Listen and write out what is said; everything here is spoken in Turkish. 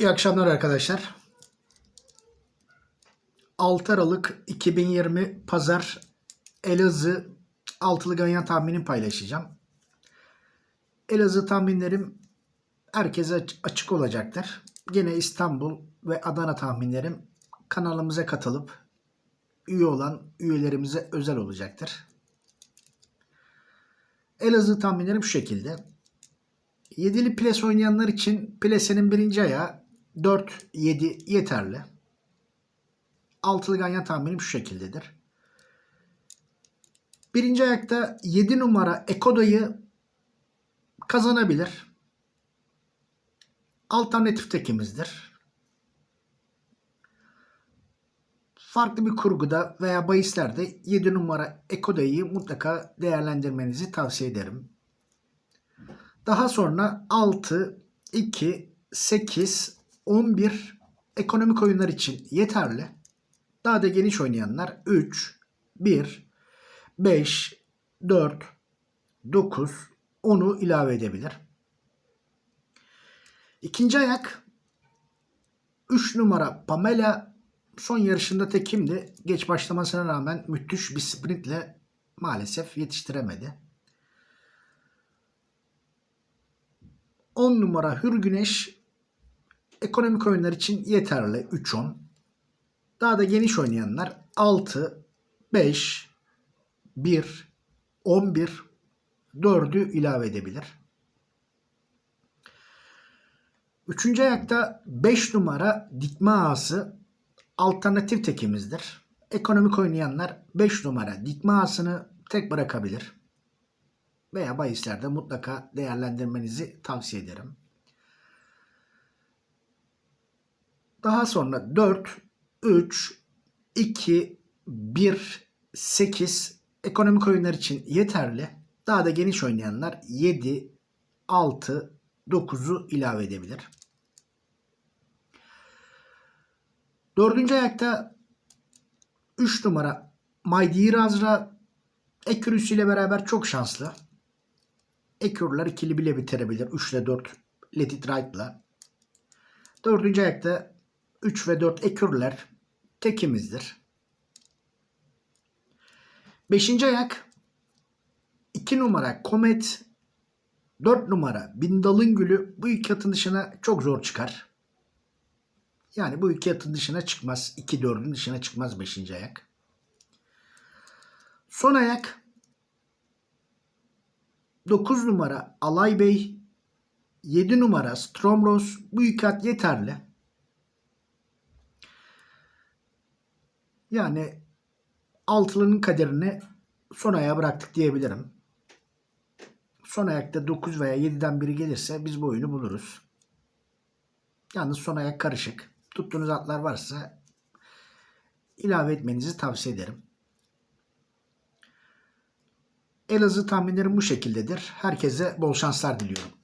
İyi akşamlar arkadaşlar. 6 Aralık 2020 Pazar Elazığ altılı ganyan tahminini paylaşacağım. Elazığ tahminlerim herkese aç- açık olacaktır. Gene İstanbul ve Adana tahminlerim kanalımıza katılıp üye olan üyelerimize özel olacaktır. Elazığ tahminlerim şu şekilde. Yedili ples oynayanlar için plesenin birinci ayağı 4-7 yeterli. Altılı ganyan tahminim şu şekildedir. Birinci ayakta 7 numara Ekoda'yı kazanabilir. Alternatif tekimizdir. Farklı bir kurguda veya bahislerde 7 numara Ekoda'yı mutlaka değerlendirmenizi tavsiye ederim. Daha sonra 6, 2, 8, 11 ekonomik oyunlar için yeterli. Daha da geniş oynayanlar 3, 1, 5, 4, 9, 10'u ilave edebilir. İkinci ayak 3 numara Pamela son yarışında tekimdi. Geç başlamasına rağmen müthiş bir sprintle maalesef yetiştiremedi. 10 numara Hür Güneş ekonomik oyunlar için yeterli 3-10. Daha da geniş oynayanlar 6, 5, 1, 11, 4'ü ilave edebilir. Üçüncü ayakta 5 numara dikme ağası alternatif tekimizdir. Ekonomik oynayanlar 5 numara dikme ağasını tek bırakabilir veya bahislerde mutlaka değerlendirmenizi tavsiye ederim. Daha sonra 4, 3, 2, 1, 8 ekonomik oyunlar için yeterli. Daha da geniş oynayanlar 7, 6, 9'u ilave edebilir. Dördüncü ayakta 3 numara Maydi Razra Ekürüsü ile beraber çok şanslı. Ekürler ikili bile bitirebilir. 3 ile 4 Let It Right'la. Dördüncü ayakta 3 ve 4 ekürler tekimizdir. Beşinci ayak 2 numara Komet 4 numara Bindalın Gülü bu iki atın dışına çok zor çıkar. Yani bu iki atın dışına çıkmaz. 2-4'ün dışına çıkmaz 5. ayak. Son ayak 9 numara Alay Bey 7 numara Stromros bu iki at yeterli. Yani altılının kaderini son ayağa bıraktık diyebilirim. Son ayakta 9 veya 7'den biri gelirse biz bu oyunu buluruz. Yalnız son ayak karışık. Tuttuğunuz atlar varsa ilave etmenizi tavsiye ederim. Elazığ tahminlerim bu şekildedir. Herkese bol şanslar diliyorum.